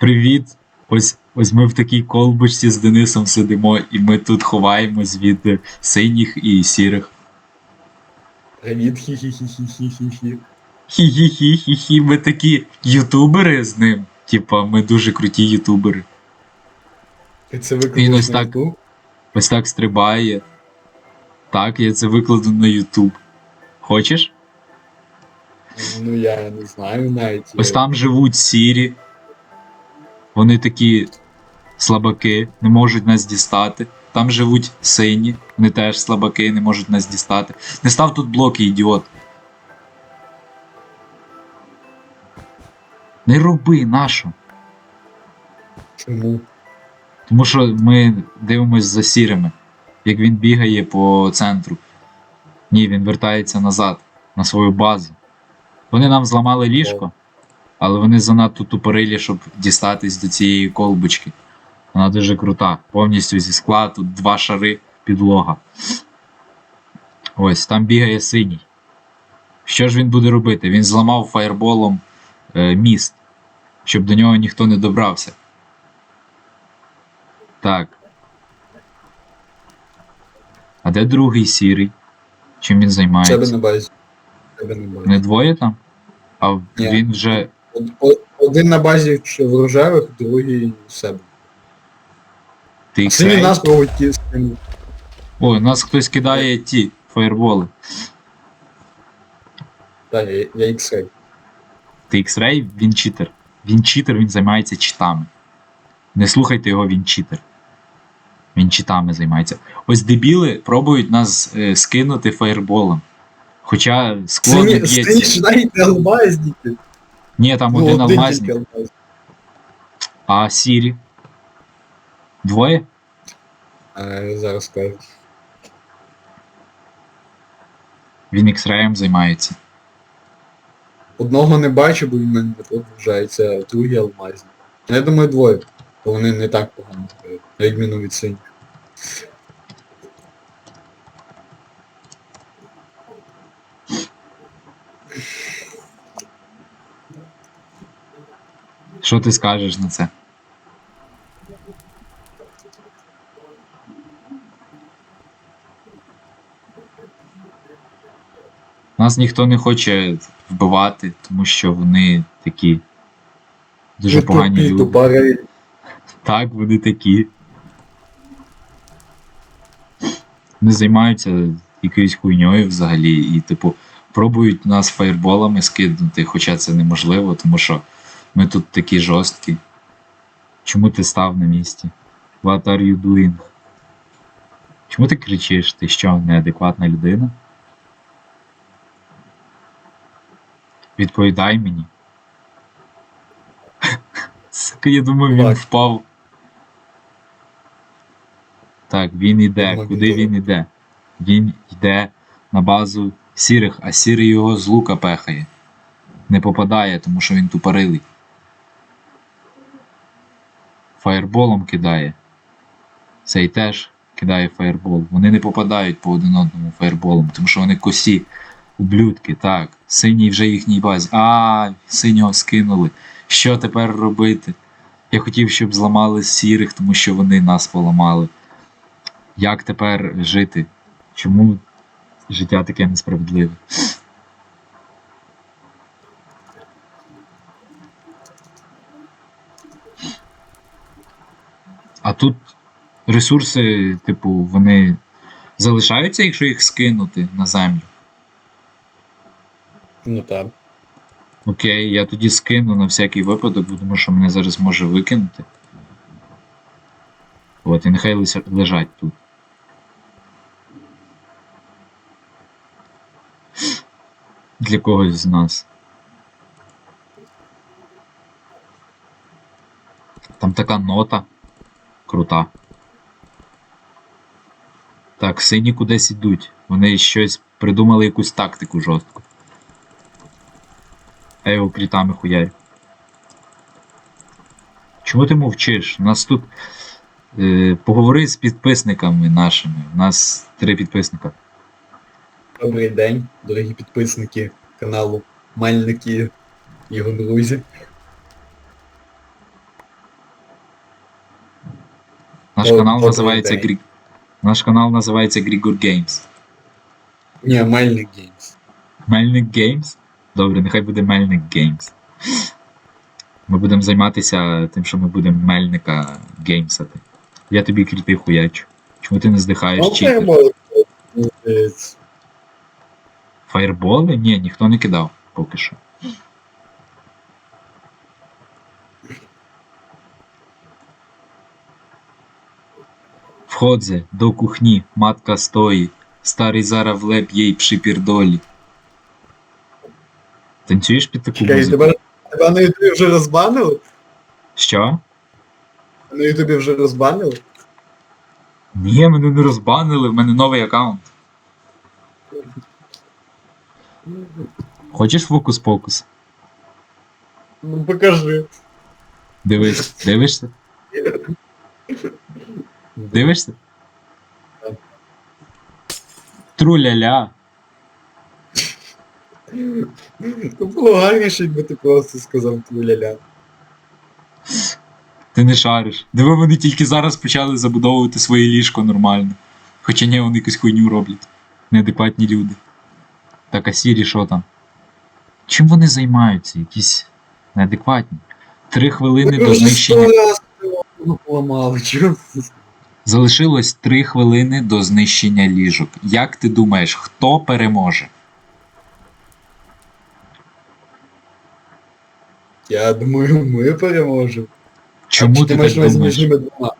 Привіт! Ось, ось ми в такій колбочці з Денисом сидимо, і ми тут ховаємось від синіх і сірих. Привіт, хі-хі-хі-хі-хі-хі. Хі-хі-хі-хі-хі, ми такі ютубери з ним. Типа, ми дуже круті ютубери. Це Він ось так. Ось так стрибає. Так, я це викладу на Ютуб. Хочеш? Ну я не знаю навіть. Ось там живуть сірі. Вони такі слабаки, не можуть нас дістати. Там живуть сині, вони теж слабаки, не можуть нас дістати. Не став тут блоки, ідіот. Не роби нашу. Чому? Тому що ми дивимось за сірими, як він бігає по центру. Ні, він вертається назад, на свою базу. Вони нам зламали ліжко, але вони занадто тупорилі, щоб дістатись до цієї колбочки. Вона дуже крута. Повністю зі скла, тут два шари підлога. Ось, там бігає синій. Що ж він буде робити? Він зламав фаєрболом е, міст, щоб до нього ніхто не добрався. Так. А де другий сірий? Чим він займається? на базі. В Себе на базі. Не двоє там? А Ні. він вже. Один на базі що в рожевих, другий в себе. Ти А сині X-Ray? нас пробують ті тим. Ой, нас хтось кидає ті фаєрболи. Так, я, я X-Ray. Ти X-Ray, він читер. Він читер, він займається читами. Не слухайте його, він читер. Він читами займається. Ось дебіли пробують нас е, скинути фаєрболом. Хоча скло не Сині, сині б'ється. навіть алмазники. Ні, там Ну, один алмазник, тільки а сірі. Двоє? А, зараз скажу. Він X-Ray займається. Одного не бачу, бо він мене не продовжається, а другий алмазник. Я думаю, двоє. Бо вони не так погано на відміну від синіх. Що ти скажеш на це? Нас ніхто не хоче вбивати, тому що вони такі дуже погані Тупі, люди. тупари. Так, вони такі. Не займаються якоюсь хуйньою взагалі, і, типу, пробують нас фаєрболами скинути, хоча це неможливо, тому що ми тут такі жорсткі. Чому ти став на місці? What are you doing? Чому ти кричиш? Ти що, неадекватна людина? Відповідай мені. Сука, я думаю, він впав. Так, він іде. Куди він він іде? Він йде на базу сірих, а сірий його з лука пехає. Не попадає, тому що він тупорилий. Фаєрболом кидає. Цей теж кидає фаєрбол. Вони не попадають по один одному фаєрболом, тому що вони косі. Ублюдки, так. Синій вже їхній базі. А, синього скинули. Що тепер робити? Я хотів, щоб зламали сірих, тому що вони нас поламали. Як тепер жити? Чому життя таке несправедливе? А тут ресурси, типу, вони залишаються, якщо їх скинути на землю. Ну так. Окей, я тоді скину на всякий випадок, бо тому що мене зараз може викинути. От, і нехай лежать тут. Для когось з нас. Там така нота крута. Так, сині кудись ідуть. Вони щось придумали якусь тактику жорстку. Я його крітами хуярю. Чому ти мовчиш? У нас тут. Е, поговори з підписниками нашими. У нас три підписника. Добрий день, дорогі підписники каналу Мельники і його Наш канал добрий називається. Грі... Наш канал називається Grigor Games. Ні, Мельник Геймс. Мельник Games? Добре, нехай буде Мельник Games. Ми будемо займатися тим, що ми будемо мельника геймсати. Я тобі кріти хуячу. Чому ти не здихаєш Ну, читер? здається. Фаєрболи? Ні, ніхто не кидав поки що. Входзе до кухні, матка стоїть, старий зара в леп їй пшипірдолі. Танцюєш під таку Чекай, музику? тебе, тебе на ютубі вже розбанили? Що? На ютубі вже розбанили? Ні, мене не розбанили, в мене новий аккаунт. Хочеш фокус-покус? Ну покажи. Дивись, дивишся? Дивишся? Труляля. Ну було гарніше, якби ти просто сказав ля-ля. Ти не шариш. Диви, вони тільки зараз почали забудовувати своє ліжко нормально. Хоча ні, вони якусь хуйню роблять. Неадекватні люди. Так, а Сірі що там? Чим вони займаються? Якісь неадекватні. Три хвилини до знищення. Ну, поламали, чого? Залишилось три хвилини до знищення ліжок. Як ти думаєш, хто переможе? Я думаю, ми переможемо. Чому Чи ти маєш так думаєш? між ними двома?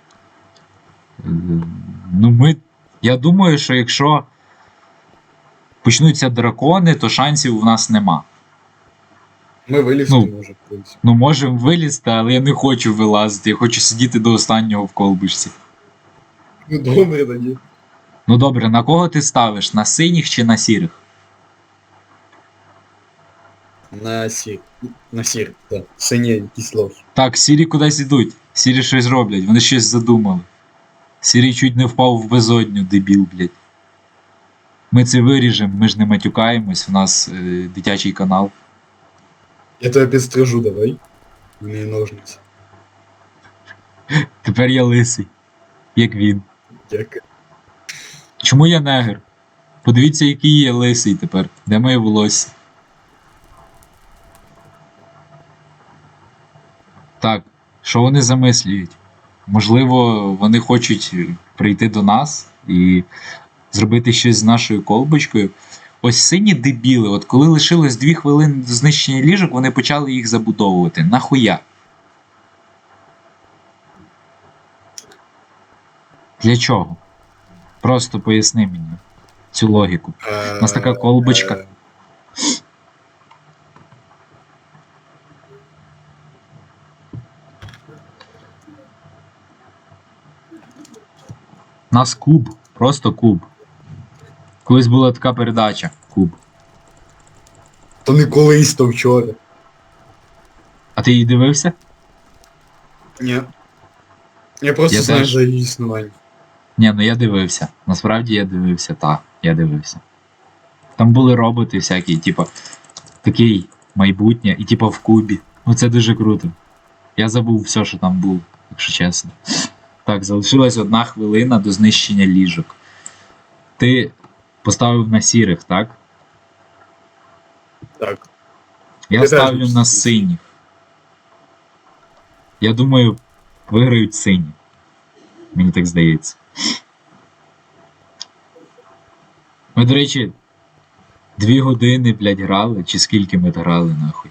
Ну, ми. Я думаю, що якщо почнуться дракони, то шансів у нас нема. Ми вилізти Ну. можемо, в принципі. Ну, можемо вилізти, але я не хочу вилазити, я хочу сидіти до останнього в колбишці. Ну добре тоді. Ну добре, на кого ти ставиш? На синіх чи на сірих? На сір. На сір, так. Сині якісь. Так, сірі кудись ідуть. Сірі щось роблять, вони щось задумали. Сірі чуть не впав в безодню, дебіл, блядь. Ми це виріжемо, ми ж не матюкаємось, у нас е, дитячий канал. Я тебе підстрижу, давай. У мене є ножниці. Тепер я лисий. Як він. Дякую. Чому я негр? Подивіться, який я лисий тепер. Де моє волосся? Так, що вони замислюють? Можливо, вони хочуть прийти до нас і зробити щось з нашою колбочкою. Ось сині дебіли, от коли лишилось дві хвилини до знищення ліжок, вони почали їх забудовувати. Нахуя? Для чого? Просто поясни мені цю логіку. У нас така колбочка. Е, У нас куб, просто куб. Колись була така передача Куб. То не колись, то вчора. А ти її дивився? Ні. Я просто Я знаю теж. за її існування. Ні, ну я дивився. Насправді я дивився, так, я дивився. Там були роботи всякі, типа, такий майбутнє, і типа в кубі. Ну це дуже круто. Я забув все, що там було, якщо чесно. Так, залишилась одна хвилина до знищення ліжок. Ти поставив на сірих, так? Так. Я Ти ставлю на синіх. Я думаю, виграють сині. Мені так здається. Ми, до речі, дві години, блядь, грали, чи скільки ми грали, нахуй.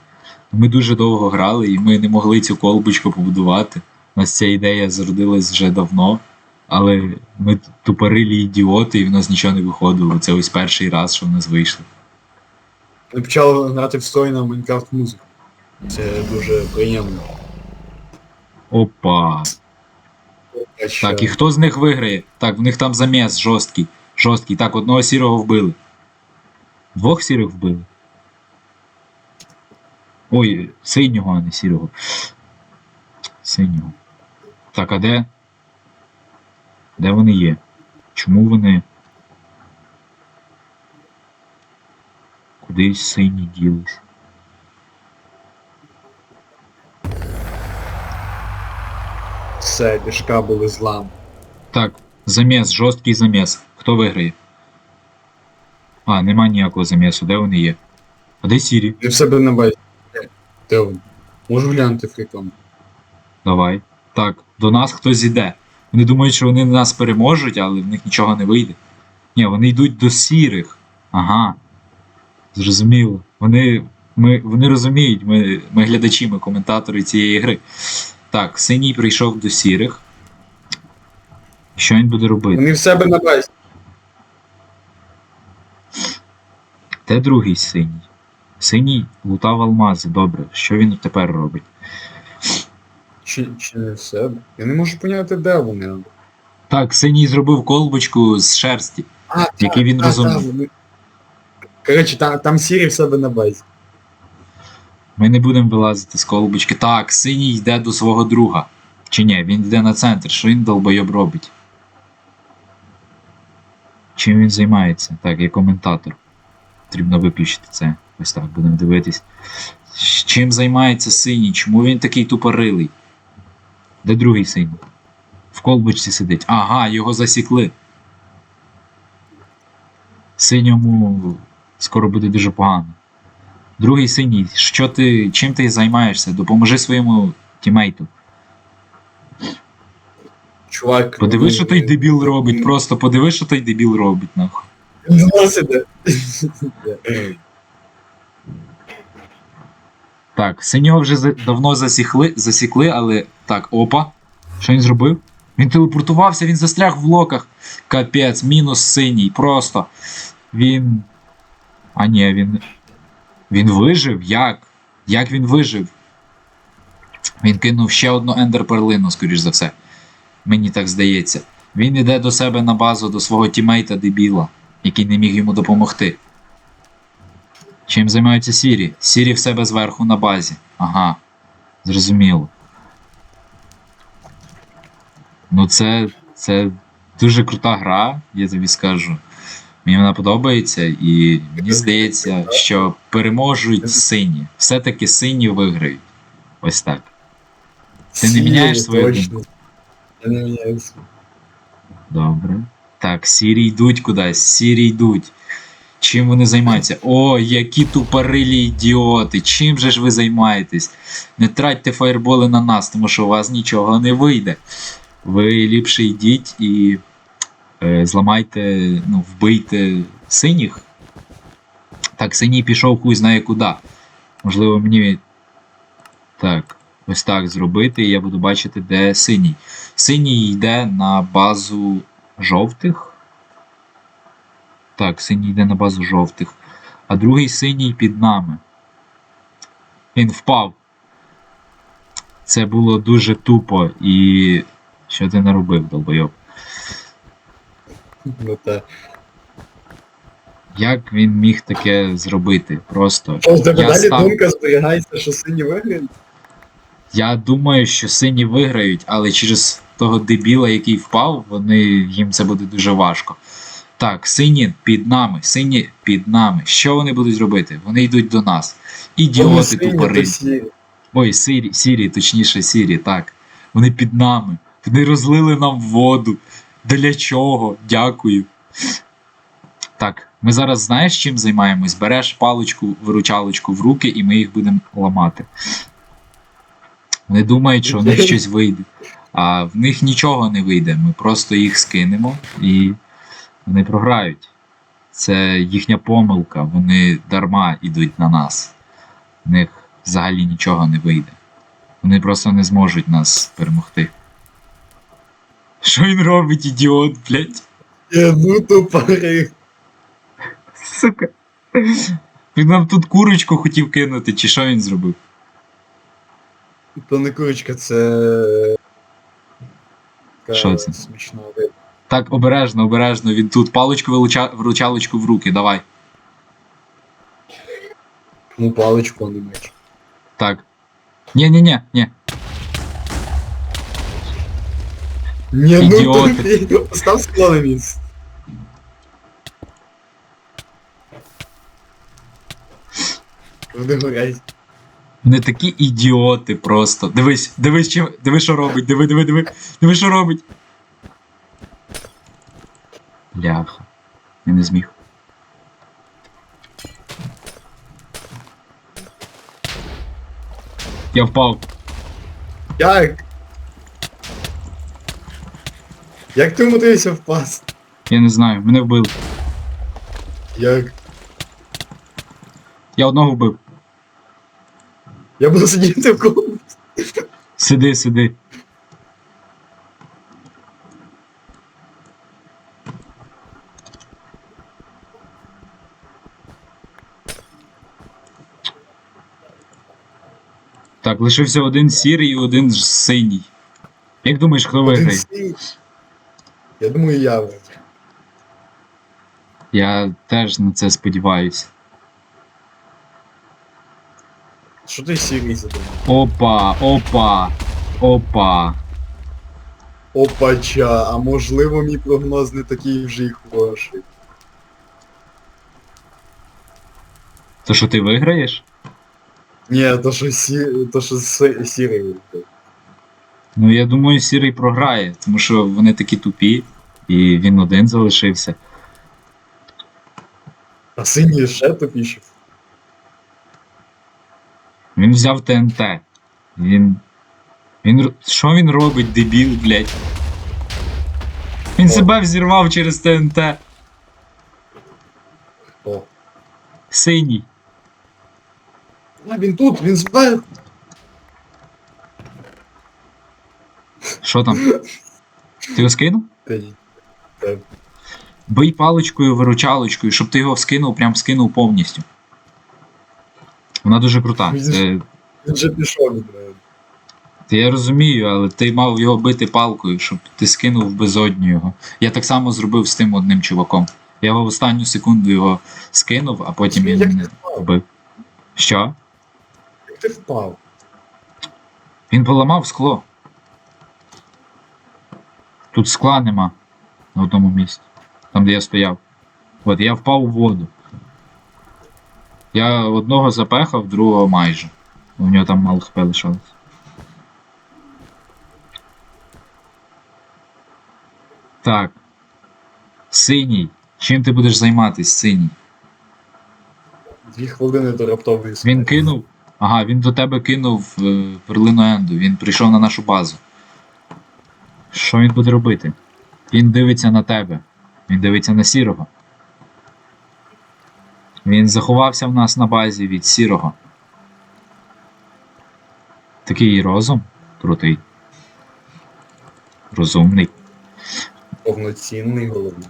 Ми дуже довго грали і ми не могли цю колбочку побудувати. У нас ця ідея зародилась вже давно, але ми тупорилі ідіоти, і в нас нічого не виходило. Це ось перший раз, що в нас вийшло. Ми почали грати встойно Майнкрафт музику. Це дуже приємно. Опа. Так, і хто з них виграє? Так, в них там заміс жорсткий. Жорсткий. Так, одного сірого вбили. Двох сірих вбили. Ой, синього, а не сірого. Синього. Так, а де? Де вони є? Чому вони. Кудись сині ділись? Все, пішка були злам. Так, заміс, жорсткий заміс. Хто виграє? А, нема ніякого замісу, де вони є? А де Сірі? Він в себе на базі. Де він? Можу глянути в рекламу. Давай. Так, до нас хтось іде. Вони думають, що вони нас переможуть, але в них нічого не вийде. Ні, вони йдуть до сірих. Ага. Зрозуміло. Вони, ми, вони розуміють, ми, ми глядачі, ми коментатори цієї гри. Так, синій прийшов до сірих. Що він буде робити? Вони в себе на базі. Де другий синій? Синій лутав алмази, добре. Що він тепер робить? Чи, чи не в себе? Я не можу поняти, де вони. Так, синій зробив колбочку з шерсті. А, Який він та, розумний. Коротше, там, там Сірі в себе на базі. Ми не будемо вилазити з колбочки. Так, синій йде до свого друга. Чи ні, він йде на центр. Що він долбойоб робить? Чим він займається? Так, я коментатор. Потрібно виключити це. Ось так, будемо дивитись. Чим займається синій? Чому він такий тупорилий? Де другий синій? В колбочці сидить. Ага, його засікли. Синьому скоро буде дуже погано. Другий синій, що ти, чим ти займаєшся? Допоможи своєму тімейту. Чувак. Подиви, вони- що той дебіл робить. Просто подиви, що той дебіл робить, нахуй. Так, синього вже за- давно засікли, засікли, але. Так, опа. Що він зробив? Він телепортувався, він застряг в блоках. Капець, мінус синій. Просто. Він. А ні, він. Він вижив? Як? Як він вижив? Він кинув ще одну ендер перлину, скоріш за все. Мені так здається. Він іде до себе на базу, до свого тімейта дебіла, який не міг йому допомогти. Чим займаються Сірі? Сірі в себе зверху на базі. Ага. Зрозуміло. Ну, це, це дуже крута гра, я тобі скажу. Мені вона подобається, і мені здається, що переможуть сині. Все-таки сині виграють. Ось так. Ти не міняєш свою думку? Я не міняю. Добре. Так, сірі йдуть кудись, сірі йдуть. Чим вони займаються? О, які тупорилі ідіоти! Чим же ж ви займаєтесь? Не тратьте фаєрболи на нас, тому що у вас нічого не вийде. Ви ліпше йдіть і зламайте, ну, вбийте синіх. Так, синій пішов хуй знає куди. Можливо, мені так, ось так зробити, і я буду бачити, де синій. Синій йде на базу жовтих. Так, синій йде на базу жовтих. А другий синій під нами. Він впав. Це було дуже тупо і. Що ти наробив, долбойоб? Ну та. Як він міг таке зробити? Просто. О, в тебе далі став- думка зберігається, що сині виграють? Я думаю, що сині виграють, але через того дебіла, який впав, вони, їм це буде дуже важко. Так, сині під нами, сині під нами. Що вони будуть робити? Вони йдуть до нас. Ідіоти тупори. Ой, сірі, сірі, точніше, сірі, так. Вони під нами. Вони розлили нам воду. Для чого? Дякую. Так, ми зараз знаєш, чим займаємось? Береш паличку, виручалочку в руки, і ми їх будемо ламати. Вони думають, що в них щось вийде. А в них нічого не вийде. Ми просто їх скинемо і вони програють. Це їхня помилка, вони дарма йдуть на нас. В них взагалі нічого не вийде. Вони просто не зможуть нас перемогти. Що він робить, ідіот, блядь? Я ну тупори. Сука. Він нам тут курочку хотів кинути, чи що він зробив? То не курочка, це. Що це? Смішна риба. Так, обережно, обережно, він тут паличку вилуча... вручалочку в руки, давай. Ну, паличку, а не меч. Так. Ні, ні, Ні, ну Ідіоти. тупі. Постав скло. Вони горять. Вони такі ідіоти просто. Дивись, дивись, чим, диви, що робить, диви, диви, диви, диви, що робить. Бляха. Я не зміг. Я впав. Як? Як ти умудрився впасти? Я не знаю, мене вбили. Як? Я одного вбив. Я буду сидіти в комнаті. Сиди, сиди. Так, лишився один сірий і один синій. Як думаєш, хто Один виграє? Я думаю, я виграю. Я теж на це сподіваюся. Що ти сірий задумав? Опа, опа, опа. Опача, а можливо мій прогноз не такий вже й хороший. То що ти виграєш? Ні, то що сі... то що си- сірий виграє. Ну я думаю, сірий програє, тому що вони такі тупі, і він один залишився. А синій ще тупіший. Він взяв ТНТ. Він. Він. Що він робить, дебіл, блядь? Він О. себе взірвав через ТНТ. О. Синій. А він тут, він зверху. Що там? Ти його скинув? Та ні. Та- Бий паличкою виручалочкою, щоб ти його скинув, прям скинув повністю. Вона дуже крута. Він Це, Він же пішов від я розумію, але ти мав його бити палкою, щоб ти скинув в безодню його. Я так само зробив з тим одним чуваком. Я в останню секунду його скинув, а потім він Як ти мене вбив. Що? Як ти впав? Він поламав скло. Тут скла нема на одному місці. Там, де я стояв. От я впав у воду. Я одного запехав, другого майже. У нього там мало хп лишалось. Так. Синій. Чим ти будеш займатися, синій? Дві хвилини до раптової Він кинув. Ага, він до тебе кинув е, перлину Енду. Він прийшов на нашу базу. Що він буде робити? Він дивиться на тебе. Він дивиться на сірого. Він заховався в нас на базі від сірого. Такий розум крутий. Розумний. Повноцінний головний.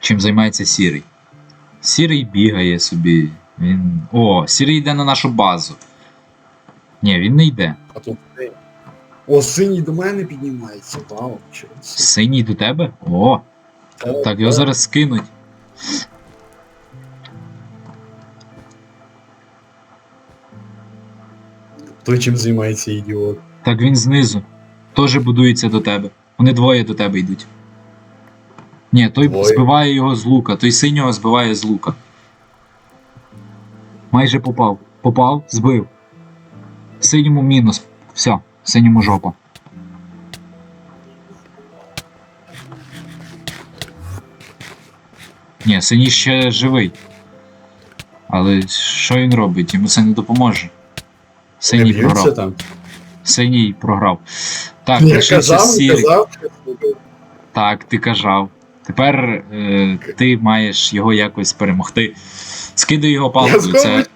Чим займається сірий? Сірий бігає собі. Він. О, сірий йде на нашу базу. Ні, він не йде. А тут. О, синій до мене піднімається. Вау, чого це? Синій до тебе? О, так його зараз скинуть. Той чим займається ідіот. Так він знизу. Теж будується до тебе. Вони двоє до тебе йдуть. Ні, той Двоє? збиває його з лука, той синього збиває з лука. Майже попав. Попав, збив. Синьому мінус. Все, синьому жопа. Ні, синій ще живий. Але що він робить? Йому це не допоможе. Синій Не програв. там. Синій програв. Так, Я казав, сірий. казав. Так, ти кажав. Тепер е, ти маєш його якось перемогти. Скидай його Я палкою. з Це...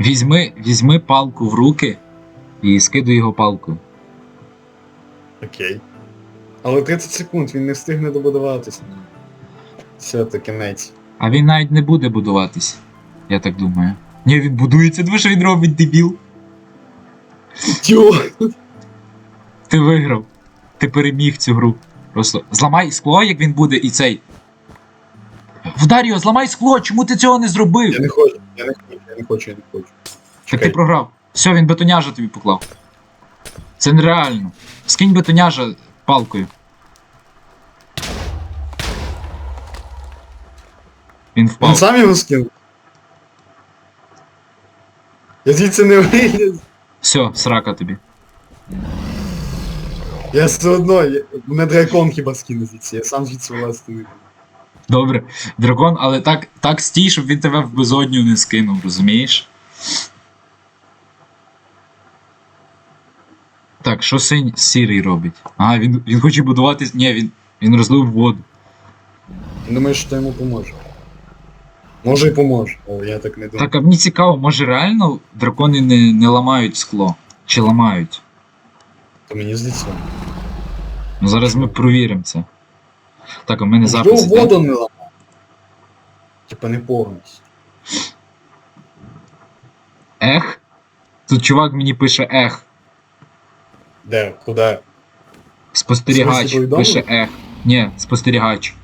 Візьми, візьми палку в руки і скидай його палкою. Окей. Але 30 секунд, він не встигне добудуватися. Все, то кінець. А він навіть не буде будуватись. Я так думаю. Ні, він будується, диви, що він робить, дебіл. Тьо! Ти виграв. Ти переміг цю гру. Просто зламай скло, як він буде, і цей. Вдар його, зламай скло, чому ти цього не зробив? Я не хочу, я не хочу, я не хочу, я не хочу. Так ти програв. Все, він бетоняжа тобі поклав. Це нереально. Скинь бетоняжа палкою. Він Він сам його скинув. Я звідси не виліз. Все, срака тобі. Я все одно, я... мене дракон хіба скине звідси, я сам звідси власти не. Добре, дракон, але так, так стій, щоб він тебе в безодню не скинув, розумієш? Так, що синь сірий робить? А, він, він хоче будувати. Ні, він, він розлив воду. Думаєш, що йому поможе? Може і поможе. О, я так не думаю. Так, а мені цікаво, може реально дракони не, не ламають скло? Чи ламають? То мені здається. Ну зараз ми провіримо це. Так, а в мене запис. іде? воду не ламав. Типа не повністю. Ех? Тут чувак мені пише ех. Де? Куди? Спостерігач смислі, пише ех. Ні, спостерігач.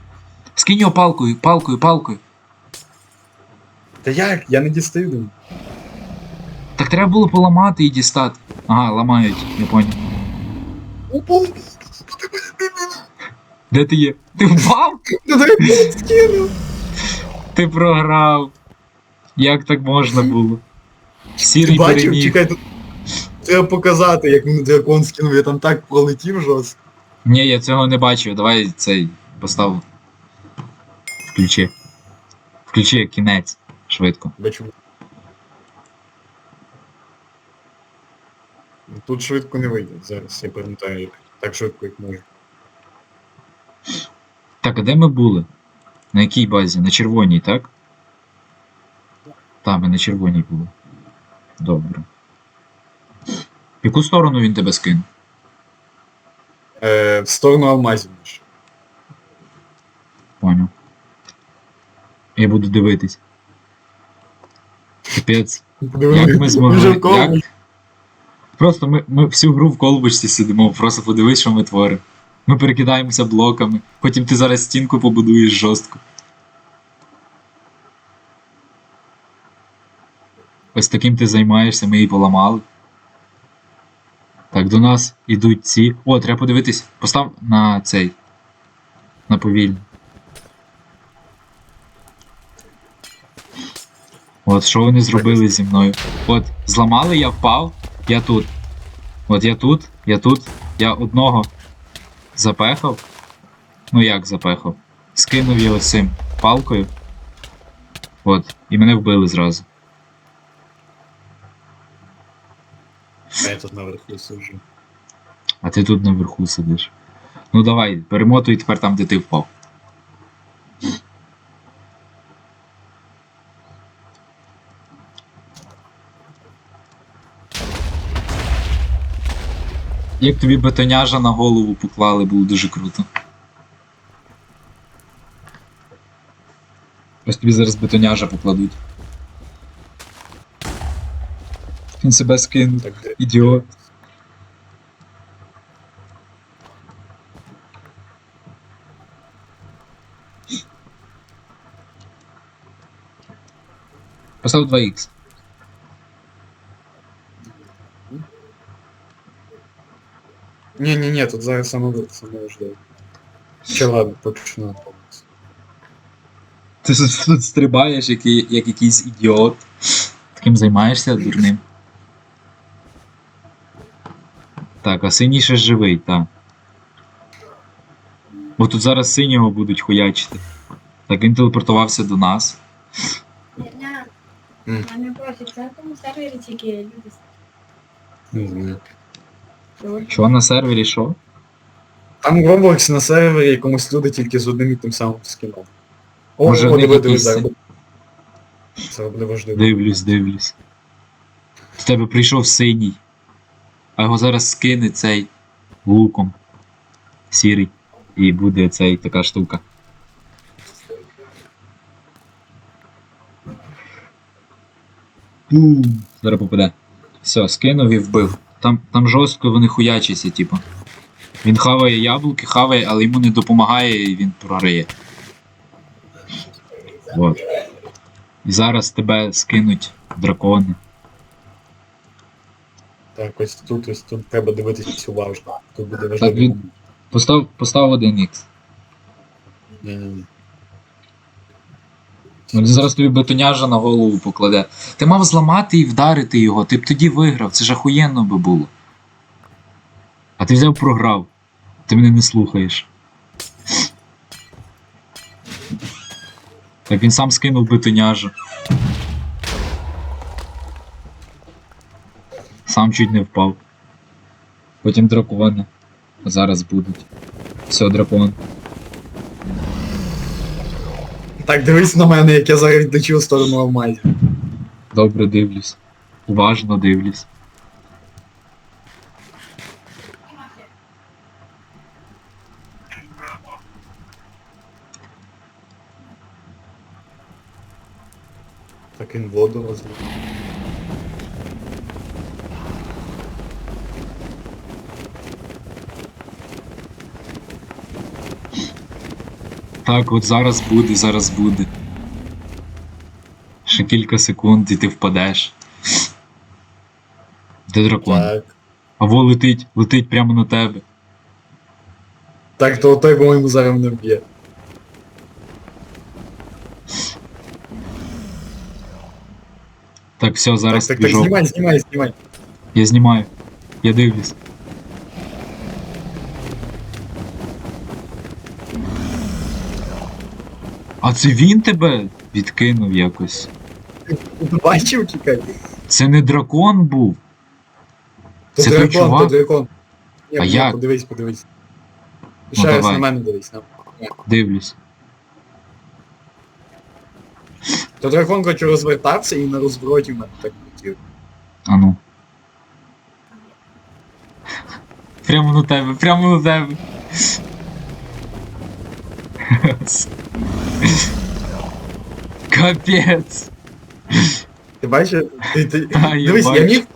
Скинь його палкою, палкою, палкою. Та як? Я не дістаю думаю. Так треба було поламати і дістати. Ага, ламають, я поняв. Упав! Де ти є? Ти впав? Ти програв. Як так можна було? Сірий переміг. Чекай, тут треба показати, як мене дракон скинув, я там так пролетів жорстко. Ні, я цього не бачив. Давай цей постав. Включи. Включи кінець. Швидко. Бачу. Тут швидко не вийде зараз, я пам'ятаю, як так швидко, як можу. Так, а де ми були? На якій базі? На червоній, так? Так, ми на червоній були. Добре. В яку сторону він тебе скинув? Е, в сторону алмазів. Поняв. Я буду дивитись. Капець. Як ми змогли? Як? Просто ми, ми всю гру в колбочці сидимо, просто подивись, що ми творимо. Ми перекидаємося блоками, потім ти зараз стінку побудуєш жорстко. Ось таким ти займаєшся, ми її поламали. Так, до нас ідуть ці. О, треба подивитись. Постав на цей. На повільно. От що вони зробили зі мною. От, зламали, я впав, я тут. От я тут, я тут, я одного запехав. Ну як запехав? Скинув його цим палкою. От, і мене вбили зразу. А я тут наверху сиджу. А ти тут наверху сидиш. Ну давай, перемотуй тепер там, де ти впав. Як тобі бетоняжа на голову поклали, було дуже круто. Ось тобі зараз бетоняжа покладуть. Він себе скинув. Так, де? Ідіот. Постав 2х. Ні, ні, ні, тут зараз саме саме важливо. Ще ладно, не помниться. Ти тут стрибаєш, як, як якийсь ідіот. Таким займаєшся дурним. Так, а синій ще живий, так. Бо тут зараз синього будуть хуячити. Так він телепортувався до нас. Мене просять, це на тому сервері тільки люди Не знаю. Що на сервері, що? Там в Roblox на сервері якомусь люди тільки з одним і тим самим скіном. О, Може, о, диви, диви, зараз. Це буде важливо. Дивлюсь, дивлюсь. До тебе прийшов синій. А його зараз скине цей луком. Сірий. І буде цей така штука. Бум! Зараз попаде. Все, скинув і вбив. Там, там жорстко вони хуячаться, типу. Він хаває яблуки, хаває, але йому не допомагає і він програє. Вот. І зараз тебе скинуть дракони. Так, ось тут, ось тут треба дивитися уважно. Тут буде Так, важливо. він- Постав, постав один ікс. Ні, ні, ні. Ну, Він зараз тобі бетоняжа на голову покладе. Ти мав зламати і вдарити його, ти б тоді виграв, це ж ахуєнно би було. А ти взяв програв. Ти мене не слухаєш. Так він сам скинув бетоняжа. Сам чуть не впав. Потім дракони. Зараз будуть. Все, дракон. Так, дивись на мене, як я зараз лечу в сторону алмазів. Добре дивлюсь. Уважно дивлюсь. Так він воду розлив. Так, от зараз буде, зараз буде. Ще кілька секунд і ти впадеш. Де дракон? Так. Аво летить, летить прямо на тебе. Так, то той, по-моєму, зараз мене вб'є. Так, все, зараз так, так, так, біжу. знімай, знімай, знімай. Я знімаю. Я дивлюсь. А це він тебе відкинув якось. Бачив, тікай? Це не дракон був. То Це той дракон, то дракон. Ні, А ні, як? Подивись, подивись. Ну, Ще раз давай. на мене дивись. На... Дивлюсь. То дракон, короче, розвертався і на розвороті в мене так летів. Ану. Прямо на тебе, прямо на тебе. Капець. Ти бачиш? Ти, ти... Та, я Дивись, я бачу. міг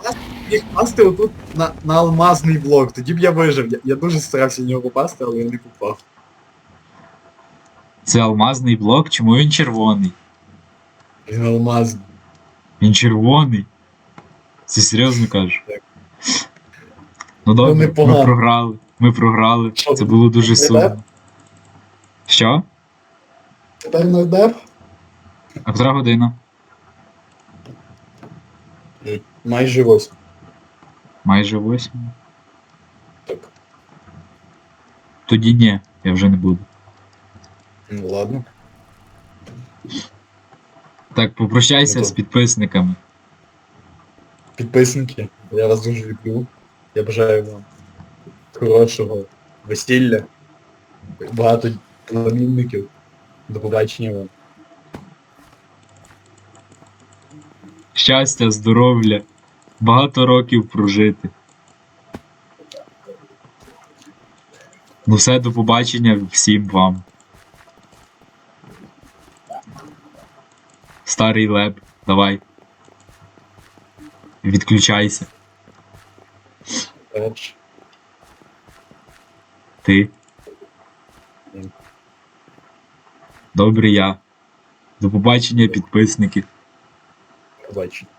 міг впасти отут на, на алмазний блок, тоді б я вижив. Я, я дуже старався в нього попасти, але я не попав. Це алмазний блок, чому він червоний? Він алмазний. Він червоний. Це серйозно кажу. Ну добре, ми непогано. програли. Ми програли. Що, Це було дуже сумно. Що? Нардеп? А котра година? Майже восьм. Майже восьма. Так. Тоді ні, я вже не буду. Ну ладно. Так, попрощайся Ну, з підписниками. Підписники, я вас дуже люблю. Я бажаю вам хорошого весілля, багато племінників. До побачення вам. Щастя, здоров'я, багато років прожити. Ну все, до побачення всім вам. Старий леп, давай. Відключайся. Ти. Ні. Добре я. До побачення, підписники. Побачення.